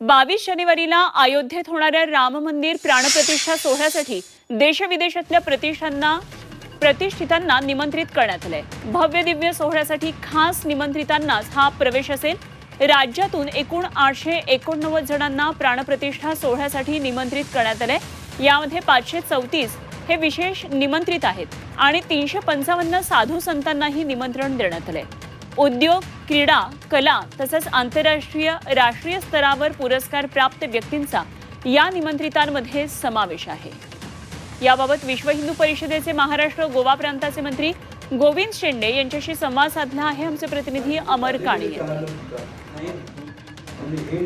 बावीस जानेवारीला अयोध्येत होणाऱ्या राम मंदिर प्राणप्रतिष्ठा सोहळ्यासाठी देशविदेशातल्या प्रतिष्ठांना प्रतिष्ठितांना निमंत्रित करण्यात आलंय. भव्य दिव्य सोहळ्यासाठी खास निमंत्रितांनाच हा प्रवेश असेल. राज्यातून एकूण आठशे एकोणनव्वद जणांना प्राणप्रतिष्ठा सोहळ्यासाठी निमंत्रित करण्यात आलंय. यामध्ये पाचशे चौतीस हे विशेष निमंत्रित आहेत आणि तीनशे पंचावन्न साधू संतांनाही निमंत्रण देण्यात आलंय. उद्योग क्रीडा कला तसंच आंतरराष्ट्रीय राष्ट्रीय स्तरावर पुरस्कार प्राप्त व्यक्तींचा या निमंत्रितांमध्ये समावेश आहे. याबाबत विश्व हिंदू परिषदेचे महाराष्ट्र गोवा प्रांताचे मंत्री गोविंद शेंडे यांच्याशी संवाद साधला आहे. आमचे प्रतिनिधी अमर काणे यांनी.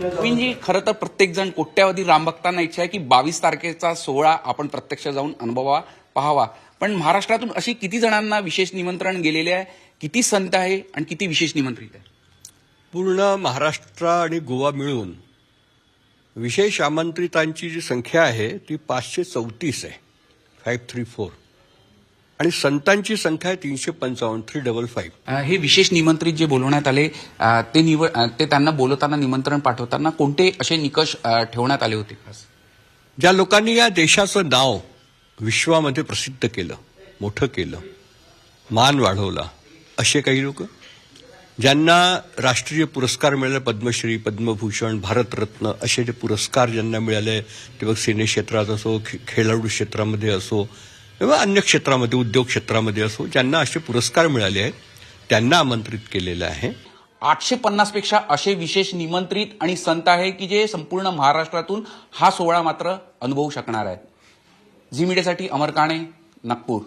गोविंदजी खरं तर प्रत्येक जण कोट्यावधी रामभक्तांना इच्छा आहे की बावीस तारखेचा सोहळा आपण प्रत्यक्ष जाऊन अनुभवा पाहावा. पण महाराष्ट्रातून अशी किती जणांना विशेष निमंत्रण गेलेले आहे? किती संत आहे आणि किती विशेष निमंत्रित आहे? पूर्ण महाराष्ट्र आणि गोवा मिळून विशेष आमंत्रितांची जी संख्या आहे ती पाचशे चौतीस आहे. फाईव्ह थ्री फोर आणि संतांची संख्या आहे तीनशे पंचावन्न थ्री डबल फाईव्ह हे विशेष निमंत्रित जे बोलवण्यात आले ते निवड अं, ते त्यांना बोलवताना निमंत्रण पाठवताना कोणते असे निकष ठेवण्यात आले होते? ज्या लोकांनी या देशाचं नाव विश्वामध्ये प्रसिद्ध केलं मोठं केलं मान वाढवला असे काही लोक? ज्यांना राष्ट्रीय पुरस्कार मिळाले पद्मश्री पद्मभूषण भारतरत्न असे जे पुरस्कार ज्यांना मिळाले ते मग सिने क्षेत्रात असो खे- खेळाडू क्षेत्रामध्ये असो किंवा अन्य क्षेत्रामध्ये उद्योग क्षेत्रामध्ये असो ज्यांना असे पुरस्कार मिळाले आहेत त्यांना आमंत्रित केलेलं आहे. आठशे पन्नासपेक्षा असे विशेष निमंत्रित आणि संत आहे की जे संपूर्ण महाराष्ट्रातून हा सोहळा मात्र अनुभवू शकणार आहेत. झी मीडियासाठी अमर काणे नागपूर.